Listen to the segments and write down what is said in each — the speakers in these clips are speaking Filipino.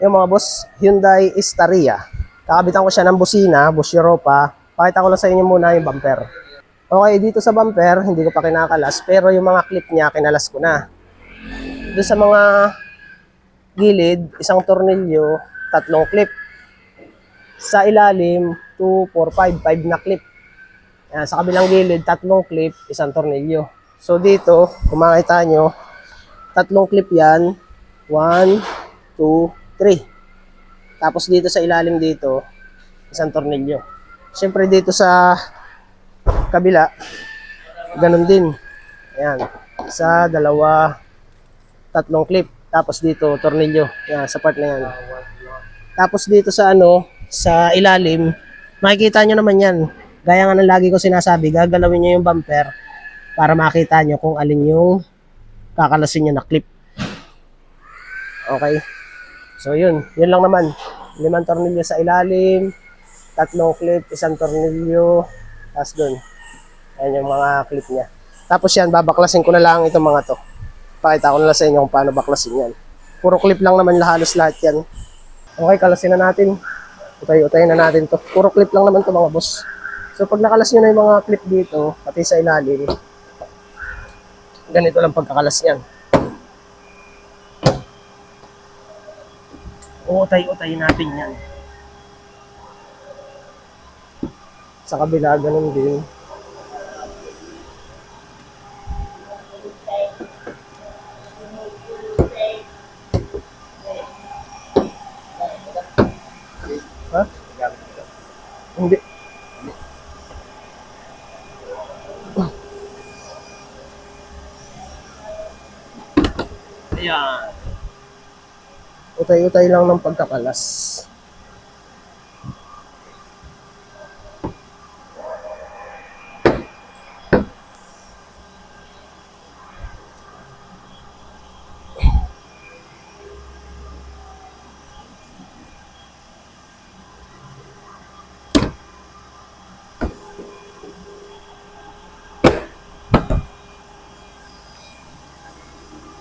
Yung mga boss, Hyundai Staria. Kakabitan ko siya ng busina, Boss Europa. Pakita ko lang sa inyo muna yung bumper. Okay, dito sa bumper, hindi ko pa kinakalas, pero yung mga clip niya, kinalas ko na. Doon sa mga gilid, isang tornilyo, tatlong clip. Sa ilalim, 2, 4, 5, 5 na clip. Yan, sa kabilang gilid, tatlong clip, isang tornilyo. So dito, kung makita nyo, tatlong clip yan. 1, 2, 3. Tapos dito sa ilalim dito, isang tornilyo. Siyempre dito sa kabila, ganun din. Ayan, sa dalawa, tatlong clip. Tapos dito, tornilyo. Yan, sa part na yan. Tapos dito sa ano, sa ilalim, makikita nyo naman yan. Gaya nga ng lagi ko sinasabi, gagalawin nyo yung bumper para makita nyo kung alin yung kakalasin nyo na clip. Okay. So yun, yun lang naman. Limang tornilyo sa ilalim, tatlong clip, isang tornilyo, tapos dun. Ayan yung mga clip niya. Tapos yan, babaklasin ko na lang itong mga to. Pakita ko na lang sa inyo kung paano baklasin yan. Puro clip lang naman halos lahat yan. Okay, kalasin na natin. Utay-utay na natin to. Puro clip lang naman to mga boss. So pag nakalas nyo na yung mga clip dito, pati sa ilalim, ganito lang pagkakalas yan. Utay-utay natin yan. Sa kabila, ganun din. Ha? Hindi. Ayan. Utay-utay lang ng pagkakalas.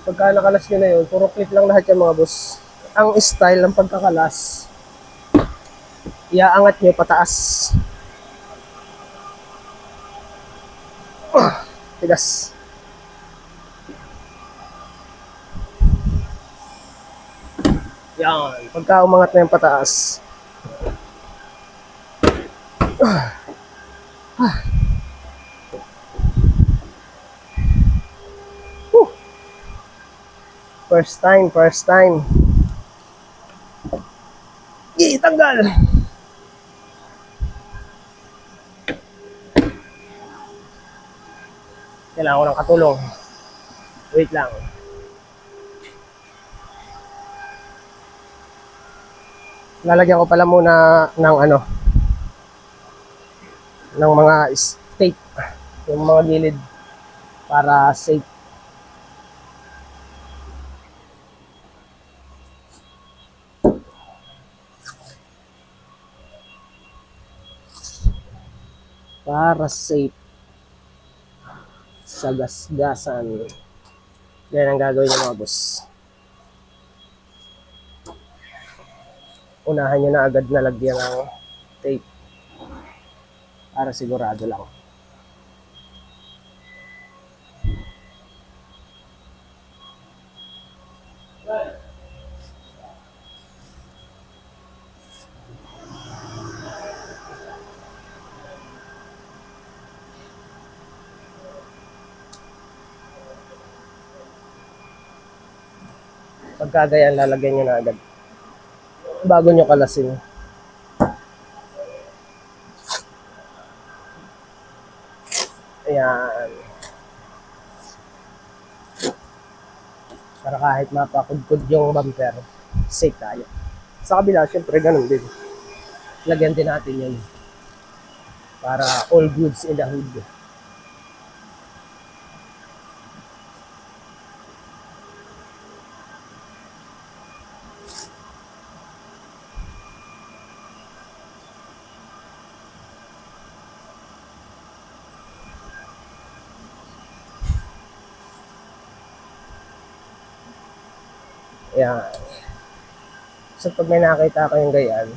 Pagka nakalas nyo na yun, puro clip lang lahat yan mga boss. Ang style ng pagkakalas, iaangat nyo pataas. Ah, tigas. Yan. Pagka umangat na yung pataas, First time, first time. Tanggal! Kailangan ko ng katulong. Wait lang. Lalagyan ko pala muna ng ano, ng mga tape, yung mga gilid para safe. Para safe sa gasgasan. Yan ang gagawin ng mga boss. Unahan nyo na agad na lagyan ng tape para sigurado lang. Pagka ganyan, lalagyan nyo na agad. Bago nyo kalasin. Ayan. Para kahit mapakudkod yung bumper, safe tayo. Sa kabila, syempre, ganun din. Lagyan din natin yun. Para all goods in the hood. So pag may nakita kayong ganyan,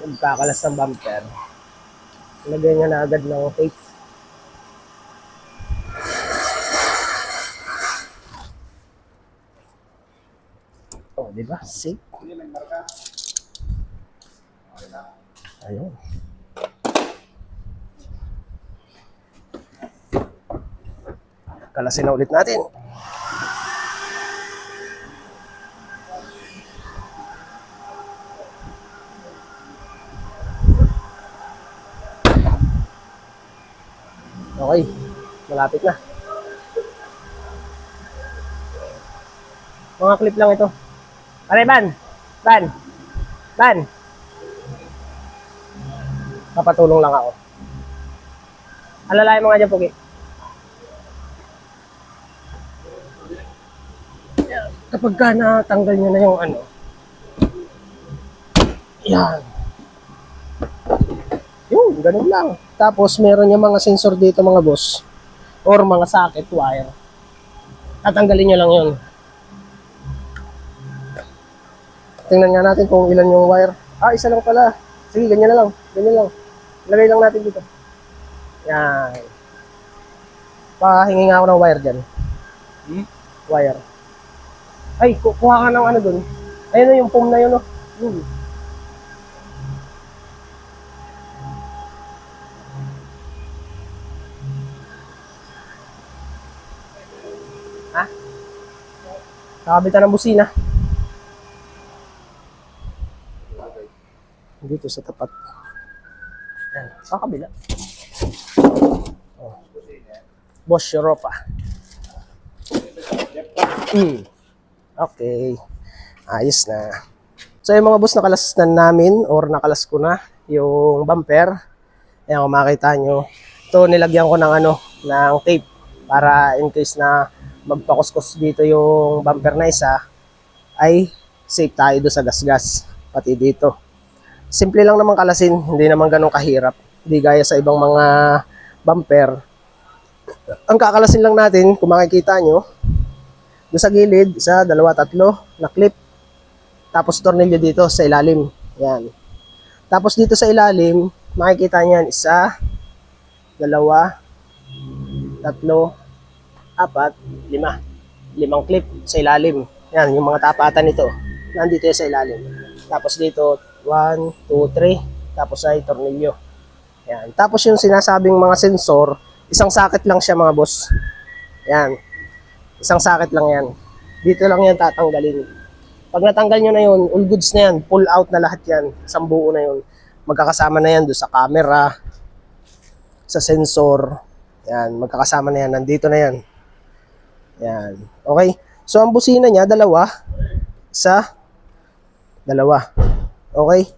nagkakalas ng bumper, lagyan niya na agad ng tape. Oh, di ba? Safe. Ayun. Kalasin na ulit natin. Malapit na. Mga clip lang ito. Pare, Ban! Ban! Ban! Papatulong lang ako. Alalayan mo nga dyan, Pugi. Kapag ka natanggal nyo na yung ano, yan. Yun, ganun lang. Tapos meron yung mga sensor dito mga boss or mga socket wire. Tatanggalin nyo lang yun. Tingnan nga natin kung ilan yung wire. Ah, isa lang pala. Sige, ganyan na lang. Ganyan lang. Lagay lang natin dito. Yan. Pahingi nga ako ng wire dyan. Hmm? Wire. Ay, ku- kuha ka ng ano dun. Ayun na yung foam na yun, oh. Yun. Nakabitan ng busina. Dito sa tapat. Yan. Sa kabila. Oh. Bosch Europa. Mm. Okay. Ayos na. So yung mga boss nakalas na namin or nakalas ko na yung bumper. Ayan kung makita nyo. Ito nilagyan ko ng ano, ng tape para in case na magpakuskus dito yung bumper na isa ay safe tayo doon sa gasgas pati dito. Simple lang naman kalasin, hindi naman ganun kahirap. Hindi gaya sa ibang mga bumper. Ang kakalasin lang natin, kung makikita nyo, doon sa gilid, isa, dalawa, tatlo, na clip. Tapos tornilyo dito sa ilalim. Yan. Tapos dito sa ilalim, makikita niyan, isa, dalawa, tatlo, apat, lima. Limang clip sa ilalim. Yan, yung mga tapatan nito. Nandito yan sa ilalim. Tapos dito, 1, 2, 3. Tapos ay tornilyo. Yan. Tapos yung sinasabing mga sensor, isang socket lang siya mga boss. Yan. Isang socket lang yan. Dito lang yan tatanggalin. Pag natanggal nyo na yun, all goods na yan. Pull out na lahat yan. Isang buo na yun. Magkakasama na yan doon sa camera, sa sensor. Yan. Magkakasama na yan. Nandito na yan. Yan. Okay. So, ang busina niya, dalawa sa dalawa. Okay?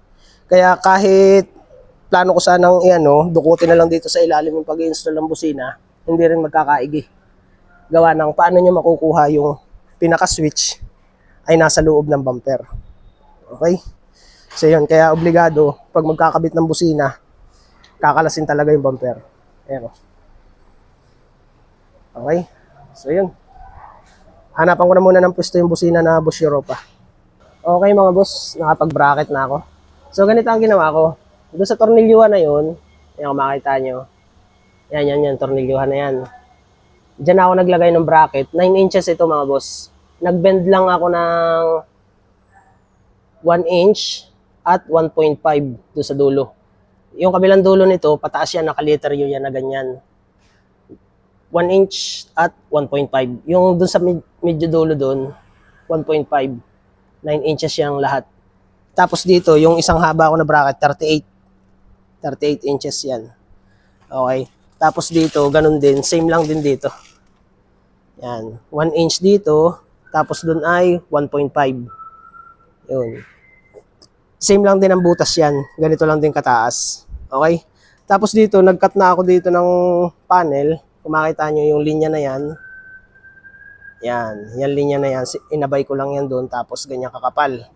Kaya kahit plano ko sanang i-ano, dukutin na lang dito sa ilalim yung pag-install ng busina, hindi rin magkakaigi. Gawa ng paano nyo makukuha yung pinaka-switch ay nasa loob ng bumper. Okay? So yun, kaya obligado, pag magkakabit ng busina, kakalasin talaga yung bumper. Ayan o. Okay? So yun. Hanapan ko na muna ng pwesto yung busina na Bosch Europa. Okay mga boss, nakapag-bracket na ako. So ganito ang ginawa ko. Doon sa tornilyuhan na yun, yan kung makita nyo. Yan, yan, yan, tornilyuhan na yan. Diyan ako naglagay ng bracket. 9 inches ito mga boss. Nagbend lang ako ng 1 inch at 1.5 doon sa dulo. Yung kabilang dulo nito, pataas yan, nakaliter yun yan na ganyan. 1 inch at 1.5. Yung doon sa mid- medyo dulo doon, 1.5. 9 inches yung lahat. Tapos dito, yung isang haba ko na bracket, 38. 38 inches yan. Okay. Tapos dito, ganun din. Same lang din dito. Yan. 1 inch dito. Tapos dun ay 1.5. Yun. Same lang din ang butas yan. Ganito lang din kataas. Okay? Tapos dito, nag-cut na ako dito ng panel. Kung makita nyo yung linya na yan. Yan. Yan linya na yan. Inabay ko lang yan doon. Tapos ganyan kakapal.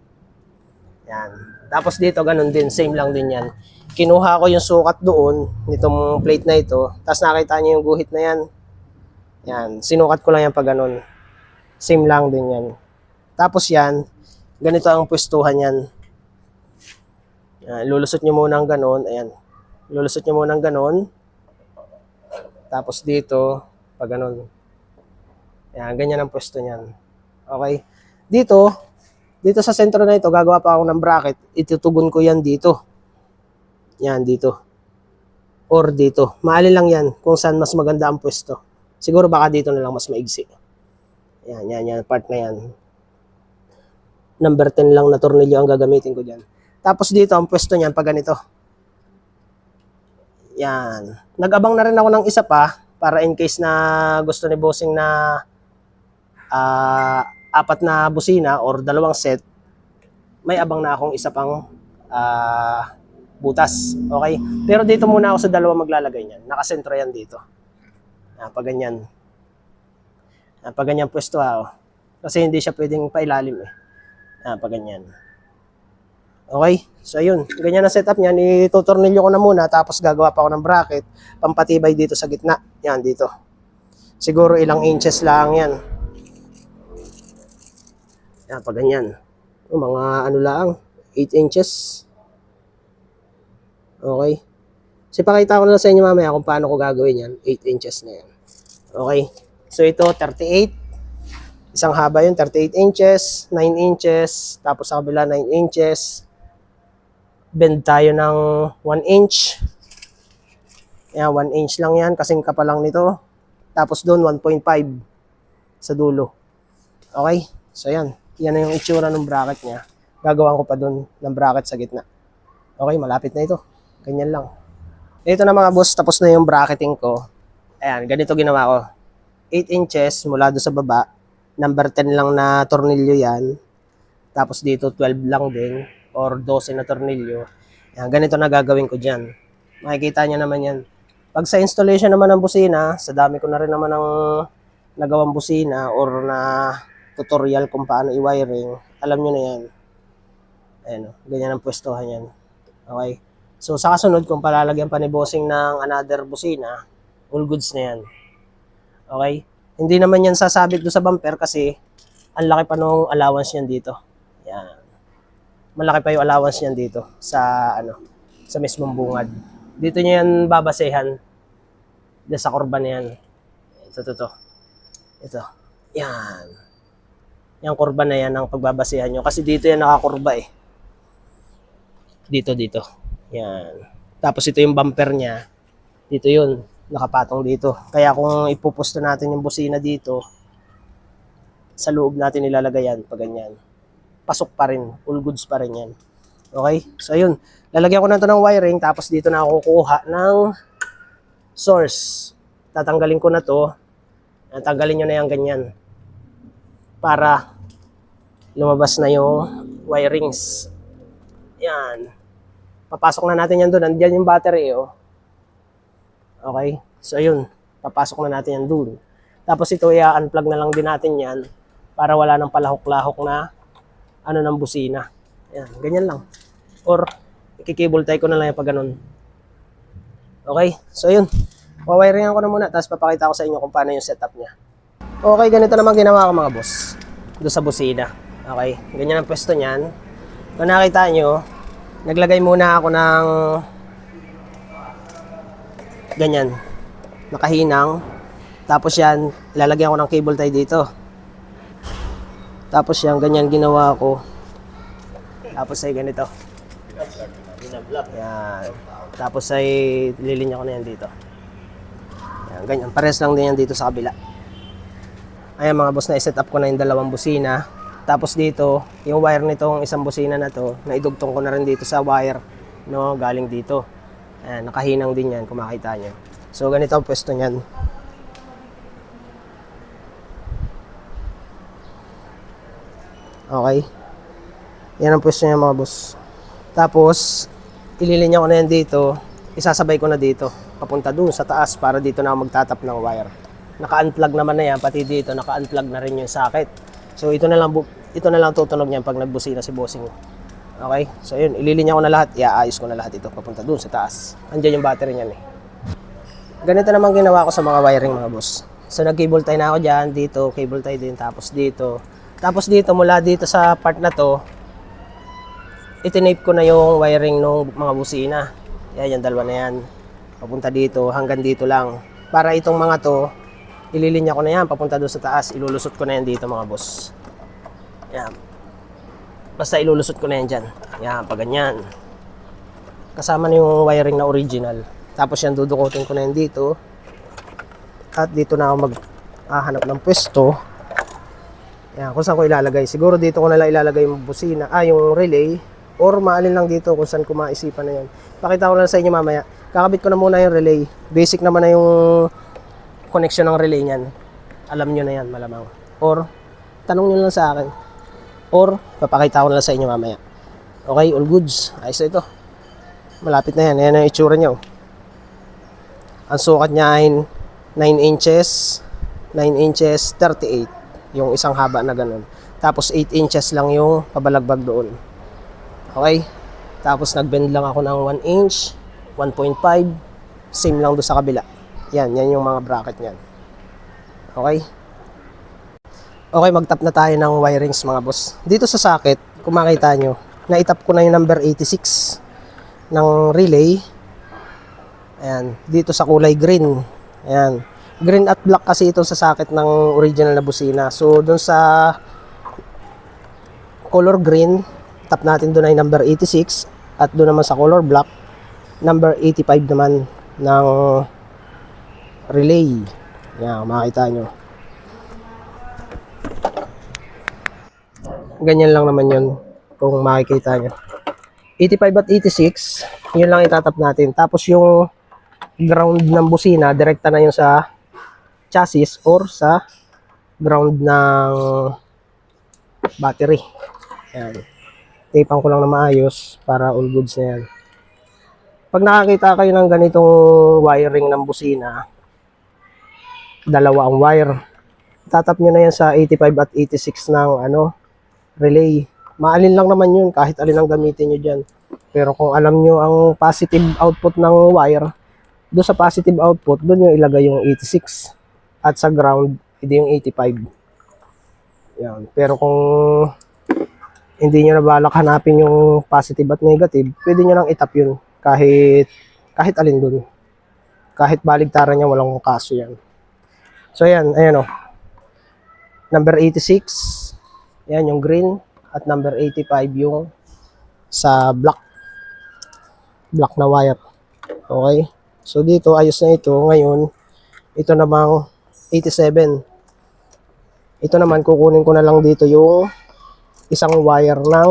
Yan. Tapos dito, ganun din. Same lang din yan. Kinuha ko yung sukat doon, nitong plate na ito. Tapos nakita niyo yung guhit na yan. Yan. Sinukat ko lang yan pag ganun. Same lang din yan. Tapos yan, Ganito ang pwestuhan yan. Yan, lulusot nyo muna ng ganon. Ayan. Lulusot nyo muna ng ganon. Tapos dito, pag ganon. Ayan, ganyan ang pwesto niyan. Okay. Dito, dito sa sentro na ito, gagawa pa ako ng bracket. Itutugon ko yan dito. Yan, dito. Or dito. Maali lang yan kung saan mas maganda ang pwesto. Siguro baka dito na lang mas maigsi. Yan, yan, yan. Part na yan. Number 10 lang na tornilyo ang gagamitin ko dyan. Tapos dito, ang pwesto niyan, pag ganito. Yan. Nag-abang na rin ako ng isa pa para in case na gusto ni bossing na ah, apat na busina or dalawang set, may abang na akong isa pang ah, butas. Okay? Pero dito muna ako sa dalawa maglalagay niyan. Nakasentro yan dito. Ah, pag ganyan. Ah, pag ganyan pwesto ha. oh. Kasi hindi siya pwedeng pailalim eh. Ah, pag ganyan. Okay? So ayun, ganyan ang setup niyan. Itutornilyo ko na muna tapos gagawa pa ako ng bracket pampatibay dito sa gitna. Yan dito. Siguro ilang inches lang yan. Yan, pag ganyan. O, mga ano lang, 8 inches. Okay. So, ipakita ko na sa inyo mamaya kung paano ko gagawin yan. 8 inches na yan. Okay. So, ito, 38. Isang haba yun, 38 inches, 9 inches, tapos sa kabila 9 inches. Bend tayo ng 1 inch. Yan, 1 inch lang yan, kasing kapal lang nito. Tapos doon, 1.5 sa dulo. Okay? So, yan. Yan na yung itsura ng bracket niya. Gagawan ko pa doon ng bracket sa gitna. Okay, malapit na ito. Ganyan lang. Ito na mga boss, tapos na yung bracketing ko. Ayan, ganito ginawa ko. 8 inches mula doon sa baba. Number 10 lang na tornilyo yan. Tapos dito 12 lang din. Or 12 na tornilyo. Ayan, ganito na gagawin ko dyan. Makikita nyo naman yan. Pag sa installation naman ng busina, sa dami ko na rin naman ng nagawang busina or na tutorial kung paano i-wiring, alam nyo na yan. Ayan, o, ganyan ang pwestuhan yan. Okay? So, sa kasunod, kung palalagyan pa ni bossing ng another busina, all goods na yan. Okay? Hindi naman yan sasabit do sa bumper kasi ang laki pa nung allowance niyan dito. Yan. Malaki pa yung allowance niyan dito sa ano sa mismong bungad. Dito niya yan babasehan. Dito sa kurba na yan. Ito, ito, ito. Ito. Yan. Yung kurba na yan ang pagbabasehan nyo. Kasi dito yan nakakurba eh. Dito, dito. Yan. Tapos ito yung bumper niya. Dito yun. Nakapatong dito. Kaya kung ipupusto natin yung busina dito, sa loob natin ilalagay yan pag ganyan. Pasok pa rin. All goods pa rin yan. Okay? So, yun. Lalagyan ko na to ng wiring. Tapos dito na ako kukuha ng source. Tatanggalin ko na to. Tanggalin nyo na yung ganyan. Para lumabas na yung wirings. Yan. Papasok na natin yan doon. Nandiyan yung battery, oh. Okay? So, yun. Papasok na natin yan doon. Tapos ito, i-unplug na lang din natin yan para wala nang palahok-lahok na ano ng busina. Yan, ganyan lang. Or, ikikable tie ko na lang yung pag ganun. Okay? So, yun. Wawiringan ko na muna, tapos papakita ko sa inyo kung paano yung setup niya. Okay, ganito naman ginawa ko mga boss. Doon sa busina. Okay? Ganyan ang pwesto niyan. Kung nakita nyo, naglagay muna ako ng ganyan. Nakahinang. Tapos yan, lalagyan ko ng cable tie dito. Tapos yan, ganyan ginawa ko. Tapos ay ganito. Yan. Tapos ay lilinya ko na yan dito. Yan, ganyan. Pares lang din yan dito sa kabila. Ayan mga boss, na-set up ko na yung dalawang busina. Tapos dito, yung wire nitong isang busina na to, naidugtong ko na rin dito sa wire, no, galing dito. Ayan, nakahinang din yan, kung makita nyo. So, ganito ang pwesto niyan. Okay. Yan ang pwesto niya mga boss. Tapos, ililinya ko na yan dito. Isasabay ko na dito. Papunta dun sa taas para dito na ako magtatap ng wire. Naka-unplug naman na yan. Pati dito, naka-unplug na rin yung socket. So, ito na lang, ito na lang tutunog niyan pag nagbusina si bossing. Okay? So, yun. Ililinya ko na lahat. Iaayos ko na lahat ito. Papunta dun sa taas. Andiyan yung battery niyan eh. Ganito naman ginawa ko sa mga wiring mga boss. So, nag-cable tie na ako dyan. Dito, cable tie din. Tapos dito. Tapos dito, mula dito sa part na to, itinape ko na yung wiring ng mga busina. Yan, yung dalawa na yan. Papunta dito, hanggang dito lang. Para itong mga to, ililinya ko na yan, papunta doon sa taas. Ilulusot ko na yan dito mga boss. Yan. Basta ilulusot ko na yan dyan. Yan, pag ganyan. Kasama na yung wiring na original. Tapos yan, dudukutin ko na yan dito. At dito na ako maghahanap ng pwesto. Yan, kung saan ko ilalagay. Siguro dito ko na lang ilalagay yung busina, ah, yung relay. Or maalin lang dito kung saan ko maisipan na yan. Pakita ko lang sa inyo mamaya. Kakabit ko na muna yung relay. Basic naman na yung connection ng relay niyan. Alam nyo na yan, malamang. Or, tanong nyo lang sa akin. Or, papakita ko na lang sa inyo mamaya. Okay, all goods. Ayos na ito. Malapit na yan. Ayan ang itsura niya. Ang sukat niya ay 9 inches, 9 inches, 38. Yung isang haba na ganun. Tapos 8 inches lang yung pabalagbag doon. Okay? Tapos nagbend lang ako ng 1 inch, 1.5. Same lang doon sa kabila. Yan, yan yung mga bracket niyan. Okay? Okay, magtap na tayo ng wirings mga boss. Dito sa socket, kung makita nyo, naitap ko na yung number 86 ng relay. Ayan, dito sa kulay green. Ayan. Green at black kasi ito sa socket ng original na busina. So, dun sa color green, tap natin doon ay number 86 at doon naman sa color black, number 85 naman ng relay. Yan, makita nyo. Ganyan lang naman yun kung makikita nyo. 85 at 86, yun lang itatap natin. Tapos yung ground ng busina, direkta na yun sa chassis or sa ground ng battery. Yan. Tapean ko lang na maayos para all goods na yan. Pag nakakita kayo ng ganitong wiring ng busina, dalawa ang wire. Tatap nyo na yan sa 85 at 86 ng ano, relay. Maalin lang naman yun kahit alin ang gamitin nyo dyan. Pero kung alam nyo ang positive output ng wire, doon sa positive output, doon yung ilagay yung 86. At sa ground, hindi yung 85. Yan. Pero kung hindi nyo na balak hanapin yung positive at negative, pwede nyo lang itap yun kahit kahit alin dun. Kahit baligtaran niya, walang kaso yan. So yan, ayan o. Number 86, yan yung green, at number 85 yung sa black. Black na wire. Okay? So dito, ayos na ito. Ngayon, ito namang 87. Ito naman, kukunin ko na lang dito yung isang wire ng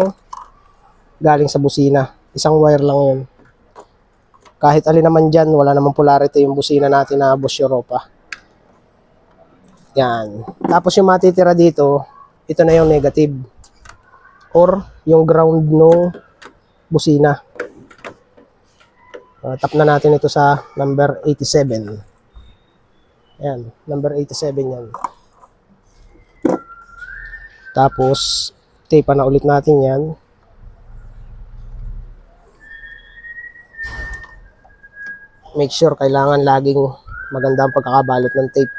galing sa busina. Isang wire lang yun. Kahit alin naman dyan, wala namang polarity yung busina natin na Bosch Europa. Yan. Tapos yung matitira dito, ito na yung negative. Or yung ground no busina. Uh, tap na natin ito sa number 87. Yan, number 87 yan. Tapos, tape na ulit natin yan. Make sure kailangan laging maganda ang pagkakabalot ng tape.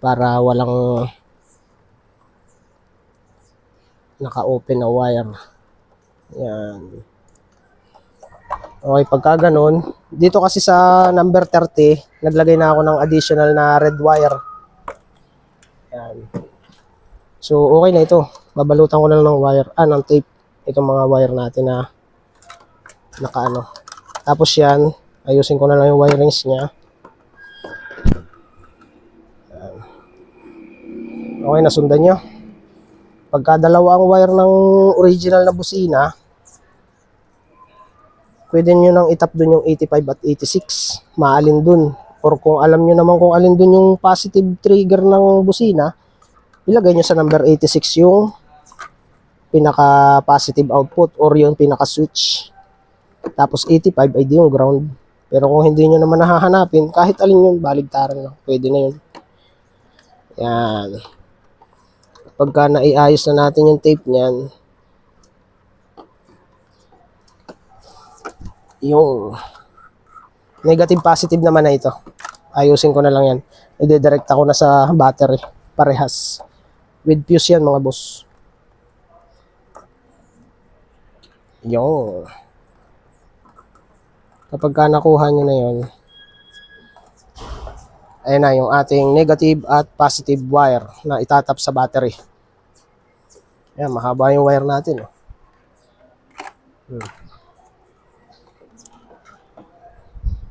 Para walang naka-open na wire. Yan. Okay, pagka ganun, dito kasi sa number 30, naglagay na ako ng additional na red wire. Yan. So, okay na ito. Babalutan ko na lang ng wire, ah, ng tape. Itong mga wire natin na nakaano. Tapos yan, ayusin ko na lang yung wirings niya. Yan. Okay, nasundan nyo. Pagka dalawa ang wire ng original na busina, pwede nyo nang itap dun yung 85 at 86. Maalin dun. Or kung alam nyo naman kung alin dun yung positive trigger ng busina, ilagay nyo sa number 86 yung pinaka positive output or yung pinaka switch. Tapos 85 ay di yung ground. Pero kung hindi nyo naman nahahanapin, kahit alin yun, baligtaran lang. Pwede na yun. Yan. Pagka naiayos na natin yung tape niyan, yung negative positive naman na ito. Ayusin ko na lang yan. I-direct ako na sa battery. Parehas. With fuse yan mga boss. Yung. Kapag ka nakuha nyo na yon ayan na yung ating negative at positive wire na itatap sa battery. Ayan, mahaba yung wire natin. Oh. Hmm.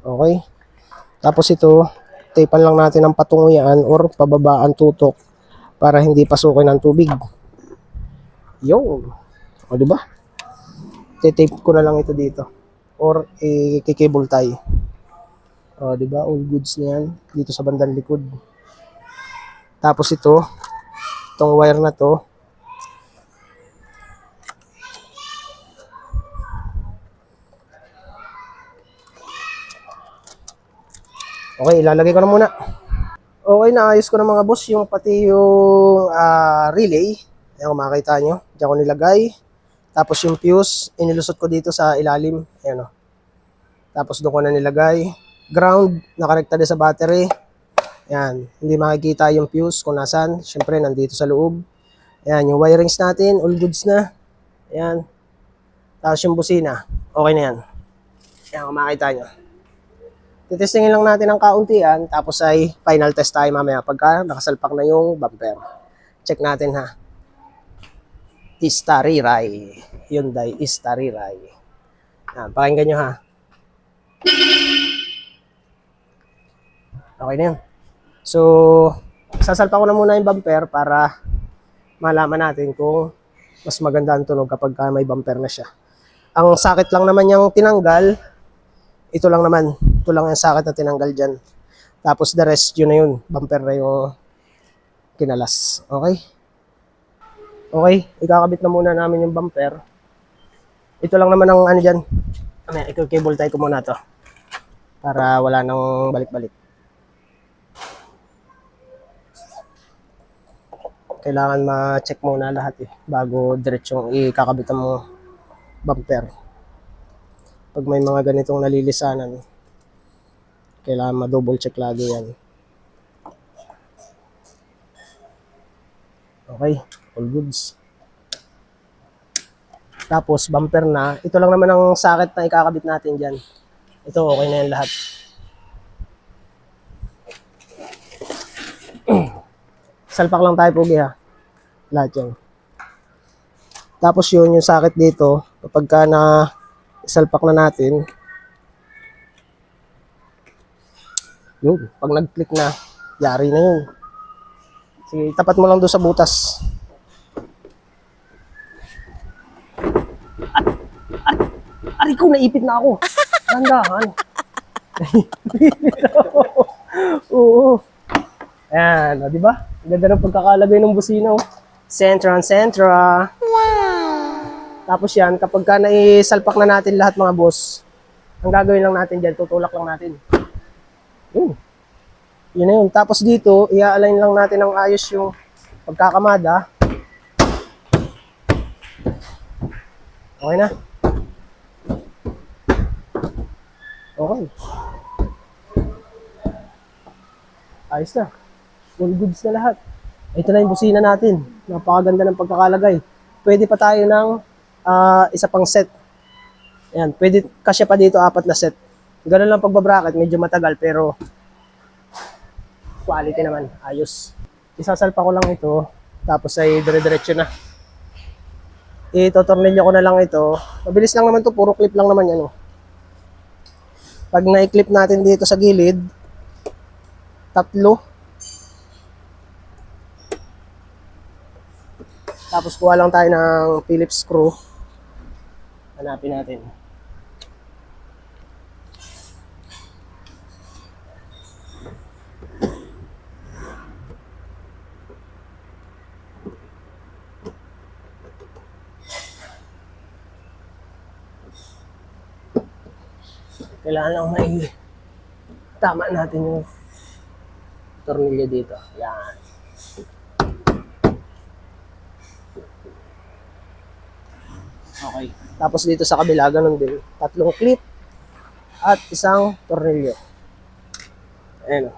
Okay. Tapos ito, tapean lang natin ang patunguyan or pababaan tutok para hindi pasukin ng tubig. Yun. O, di ba? Titape ko na lang ito dito. Or i-cable tie. O, di ba? All goods na yan. Dito sa bandang likod. Tapos ito, itong wire na to, Okay, ilalagay ko na muna. Okay, naayos ko na mga boss yung pati yung ah, relay. Ayan, kung makikita nyo. Diyan ko nilagay. Tapos yung fuse, inilusot ko dito sa ilalim. Ayan o. Tapos doon ko na nilagay. Ground, nakarekta din sa battery. Ayan, hindi makikita yung fuse kung nasan. Siyempre, nandito sa loob. Ayan, yung wirings natin, all goods na. Ayan. Tapos yung busina, okay na yan. Ayan, kung makikita nyo. Titestingin lang natin ng kauntian, tapos ay final test tayo mamaya pagka nakasalpak na yung bumper. Check natin ha. Istariray. Hyundai Istariray. Yan, pakinggan nyo ha. Okay na yan. So, sasalpa ko na muna yung bumper para malaman natin kung mas maganda ang tunog kapag ka may bumper na siya. Ang sakit lang naman yung tinanggal, ito lang naman. Ito lang yung sakit na tinanggal dyan. Tapos the rest, yun na yun. Bumper na yung kinalas. Okay? Okay, ikakabit na muna namin yung bumper. Ito lang naman ang ano dyan. I-cable tie ko muna to. Para wala nang balik-balik. Kailangan ma-check muna lahat eh. Bago diretsong ikakabit ang bumper pag may mga ganitong nalilisanan, kailangan ma-double check lagi yan. Okay, all goods. Tapos, bumper na. Ito lang naman ang sakit na ikakabit natin dyan. Ito, okay na yan lahat. Salpak lang tayo, Pugi, ha? Lahat yan. Tapos yun, yung sakit dito, kapag ka na isalpak na natin. Yun, pag nag-click na, yari na yun. Sige, tapat mo lang doon sa butas. At, at, ari ko, naipit na ako. Nandahan. Oo. Ayan, o, di ba? Ang Ganda ng pagkakalagay ng busina. Oh. Sentra, Sentra. Tapos yan, kapag ka naisalpak na natin lahat mga boss, ang gagawin lang natin dyan, tutulak lang natin. Yun. Yun na yun. Tapos dito, i-align lang natin ng ayos yung pagkakamada. Okay na. Okay. Ayos na. All goods na lahat. Ito na yung busina natin. Napakaganda ng pagkakalagay. Pwede pa tayo ng ah, isa pang set. Ayan, pwede kasya pa dito apat na set. Ganun lang pagbabracket, medyo matagal pero quality naman, ayos. Isasalpa ko lang ito, tapos ay dire-diretso na. Ito-tornilyo ko na lang ito. Mabilis lang naman to, puro clip lang naman yan. Oh. Pag na-clip natin dito sa gilid, tatlo. Tapos kuha lang tayo ng Phillips screw. Hanapin natin. Kailangan lang may tama natin yung tornilyo dito. Yan. Okay. Tapos dito sa kabila, ganun din. Tatlong clip at isang tornilyo. Ayan.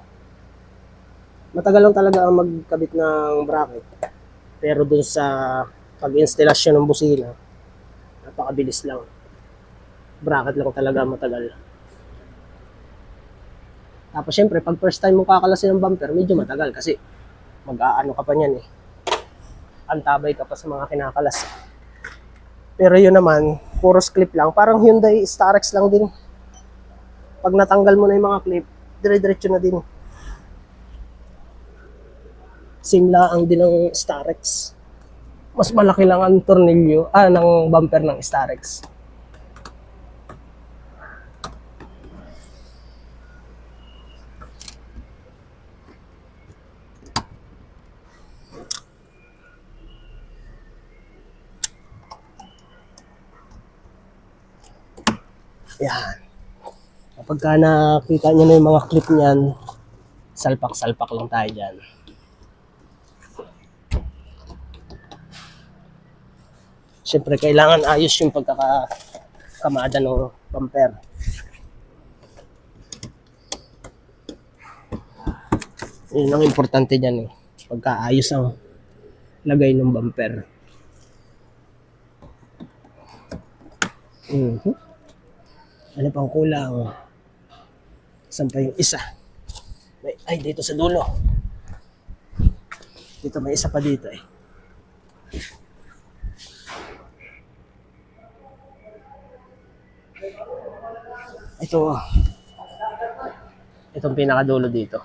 Matagal lang talaga ang magkabit ng bracket. Pero dun sa pag-instalasyon ng busina, napakabilis lang. Bracket lang talaga matagal. Tapos syempre, pag first time mo kakalasin ng bumper, medyo matagal kasi mag-aano ka pa niyan eh. Antabay ka pa sa mga kinakalas. Pero yun naman, puro clip lang. Parang Hyundai Starex lang din. Pag natanggal mo na yung mga clip, dire-diretso na din. Simla ang din ng Starex. Mas malaki lang ang tornilyo, ah, ng bumper ng Starex. Yan. Kapag ka nakita nyo na yung mga clip niyan, salpak-salpak lang tayo dyan. Siyempre, kailangan ayos yung pagkakakamada ng bumper. Yun ang importante dyan eh. Pagkaayos ang lagay ng bumper. Mhm. Ano pang kulang? Saan pa yung isa? May, ay, dito sa dulo. Dito may isa pa dito eh. Ito. Itong pinakadulo dito.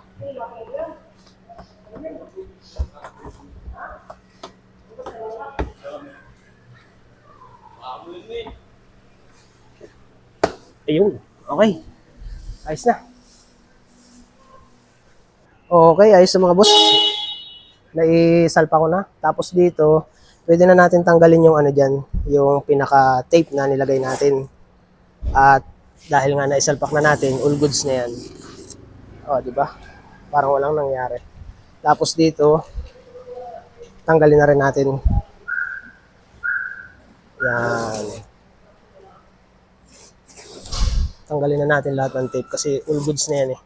Ayun. Okay. Ayos na. Okay, ayos na mga boss. Naisalpa ko na. Tapos dito, pwede na natin tanggalin yung ano dyan, yung pinaka-tape na nilagay natin. At dahil nga naisalpak na natin, all goods na yan. O, di ba? Parang walang nangyari. Tapos dito, tanggalin na rin natin. Yan. Tanggalin na natin lahat ng tape kasi all goods na yan eh.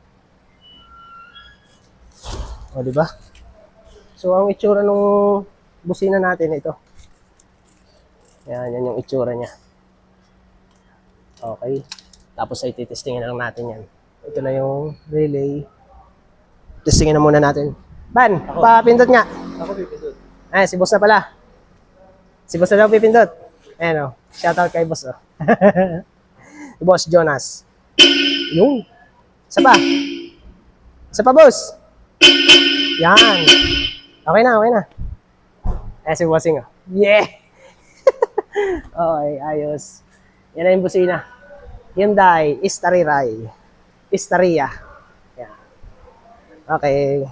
O, di ba? So, ang itsura nung busina natin ito. Yan, yan yung itsura niya. Okay. Tapos ay titestingin na lang natin yan. Ito na yung relay. Testingin na muna natin. Ban, papindot nga. Ako pipindot. Ay, si boss na pala. Si boss na daw pipindot. Ayan o. Shoutout kay boss o. boss Jonas. Yung. Isa pa. Isa pa boss. Yan. Okay na, okay na. Eh, si bossing o. Yeah! okay, ayos. Yan na yung busina. Hyundai Istariray. Istaria. Yan. Okay.